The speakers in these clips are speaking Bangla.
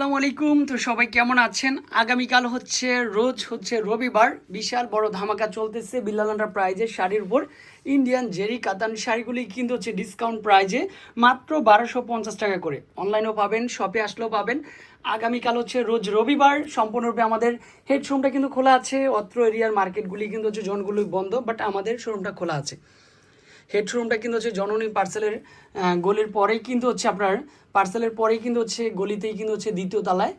আসসালামু আলাইকুম তো সবাই কেমন আছেন? আগামীকাল হচ্ছে, রোজ হচ্ছে রবিবার। বিশাল বড় ধামাকা চলতেছে বিল্লাল প্রাইজের শাড়ির উপর। ইন্ডিয়ান জেরি কাতান শাড়িগুলি কিন্তু হচ্ছে ডিসকাউন্ট প্রাইজে মাত্র বারোশো পঞ্চাশ টাকা করে। অনলাইনেও পাবেন শপে আসলেও পাবেন। আগামীকাল হচ্ছে রোজ রবিবার। সম্পূর্ণরূপে আমাদের হেড শোরুমটা কিন্তু খোলা আছে। অত্র এরিয়ার মার্কেটগুলি কিন্তু হচ্ছে জোনগুলি বন্ধ বাট আমাদের শোরুমটা খোলা আছে। হেড শোরুমটা কিন্তু হচ্ছে জননী পার্সেলের গলির পরেই কিন্তু হচ্ছে আপনার পার্সেলের পরেই কিন্তু হচ্ছে গলিতেই কিন্তু হচ্ছে দ্বিতীয় তলায়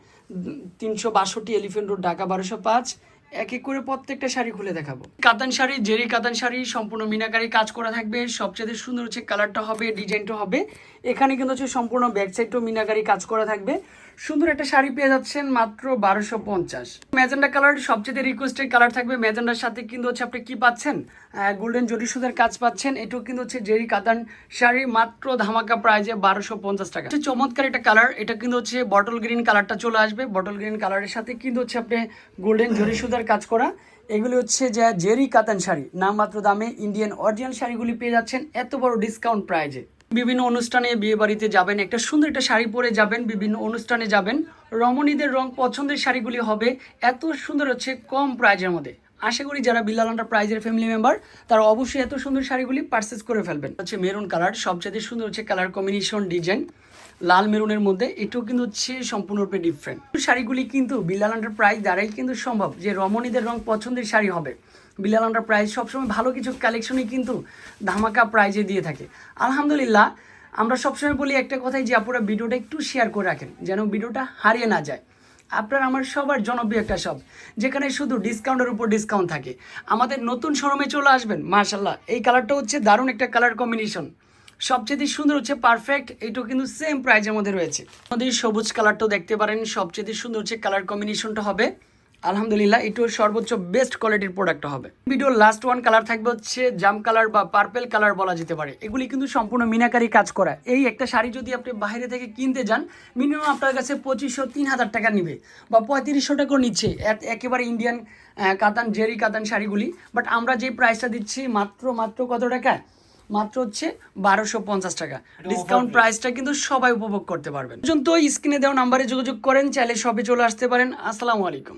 তিনশো বাষট্টি এলিফেন্ট রোড ঢাকা বারোশো পাঁচ এক এক করে প্রত্যেকটা শাড়ি খুলে দেখাবো। কাতান শাড়ি, জেরি কাতান শাড়ি, সম্পূর্ণ মিনাকারি কাজ করা থাকবে। সবচেয়ে সুন্দর হচ্ছে কালারটা হবে, ডিজাইনটা হবে। এখানে কিন্তু হচ্ছে সম্পূর্ণ ব্যাক সাইডটাও মিনাকারি কাজ করা থাকবে। সুন্দর একটা শাড়ি পেয়ে যাচ্ছেন মাত্র বারোশো পঞ্চাশ। ম্যাজেন্ডা কালার সবচেয়ে রিকোয়েস্টেড কালার থাকবে। ম্যাজেন্ডার সাথে কিন্তু হচ্ছে আপনি কি পাচ্ছেন? গোল্ডেন জরি সুতার কাজ পাচ্ছেন। এটাও কিন্তু হচ্ছে জেরি কাতান শাড়ি মাত্র ধামাকা প্রাইজে বারোশো পঞ্চাশ টাকা। চমৎকার একটা কালার এটা কিন্তু হচ্ছে বটল গ্রিন কালারটা চলে আসবে। বটল গ্রিন কালারের সাথে কিন্তু হচ্ছে আপনি গোল্ডেন জরি সুতার কাজ করা। এগুলি হচ্ছে যে জেরি কাতান শাড়ি। নামমাত্র দামে ইন্ডিয়ান অরিজিনাল শাড়িগুলি পেয়ে যাচ্ছেন এত বড় ডিসকাউন্ট প্রাইজে বিভিন্ন অনুষ্ঠানে বিয়ে বাড়িতে যাবেন, একটা সুন্দর একটা শাড়ি পরে যাবেন, বিভিন্ন অনুষ্ঠানে যাবেন। রমণীদের রং পছন্দের শাড়িগুলি হবে এত সুন্দর হচ্ছে কম প্রাইজের মধ্যে। আশা করি যারা বিল্লাল প্রাইজের ফ্যামিলি মেম্বার তারা অবশ্যই এত সুন্দর শাড়িগুলি পারচেস করে ফেলবেন। হচ্ছে মেরুন কালার সবচেয়ে সুন্দর হচ্ছে কালার কম্বিনেশন ডিজাইন লাল মেরুনের মধ্যে, এটাও কিন্তু হচ্ছে সম্পূর্ণরূপে ডিফারেন্ট শাড়িগুলি কিন্তু বিল্লাল আন্ডার প্রাইস দ্বারাই কিন্তু সম্ভব যে রমণীদের রং পছন্দের শাড়ি হবে। বিলাল প্রাইস সবসময় ভালো কিছু কালেকশনই কিন্তু ধামাকা প্রাইজে দিয়ে থাকে। আলহামদুলিল্লাহ, আমরা সবসময় বলি একটা কথাই যে আপনারা ভিডিওটা একটু শেয়ার করে রাখেন, যেন ভিডিওটা হারিয়ে না যায়। আপনার আমার সবার জনপ্রিয় একটা শপ যেখানে শুধু ডিসকাউন্টের উপর ডিসকাউন্ট থাকে। আমাদের নতুন শোরুমে চলে আসবেন মার্শাল্লাহ এই কালারটা হচ্ছে দারুণ একটা কালার কম্বিনেশন সবচেয়ে সুন্দর হচ্ছে পারফেক্ট এটাও কিন্তু সেম প্রাইজের মধ্যে রয়েছে। আমাদের সবুজ কালারটাও দেখতে পারেন, সবচেয়ে সুন্দর হচ্ছে কালার কম্বিনেশনটা হবে। আলহামদুলিল্লাহ এটাও সর্বোচ্চ বেস্ট কোয়ালিটির প্রোডাক্ট হবে। ভিডিওর লাস্ট ওয়ান কালার থাকবে হচ্ছে জাম কালার বা পার্পেল কালার বলা যেতে পারে। এগুলি কিন্তু সম্পূর্ণ মিনাকারি কাজ করা। এই একটা শাড়ি যদি আপনি বাইরে থেকে কিনতে যান মিনিমাম আপনার কাছে পঁচিশশো তিন হাজার টাকা নিবে বা পঁয়ত্রিশশো টাকাও নিচ্ছে। একেবারে ইন্ডিয়ান কাতান জেরি কাতান শাড়িগুলি। বাট আমরা যে প্রাইসটা দিচ্ছি মাত্র মাত্র কত টাকা? মাত্র হচ্ছে বারোশো পঞ্চাশ টাকা। ডিসকাউন্ট প্রাইসটা কিন্তু সবাই উপভোগ করতে পারবেন। পর্যন্ত স্ক্রিনে দেওয়া নাম্বারে যোগাযোগ করেন চাইলে সবে চলে আসতে পারেন। আসসালামু আলাইকুম।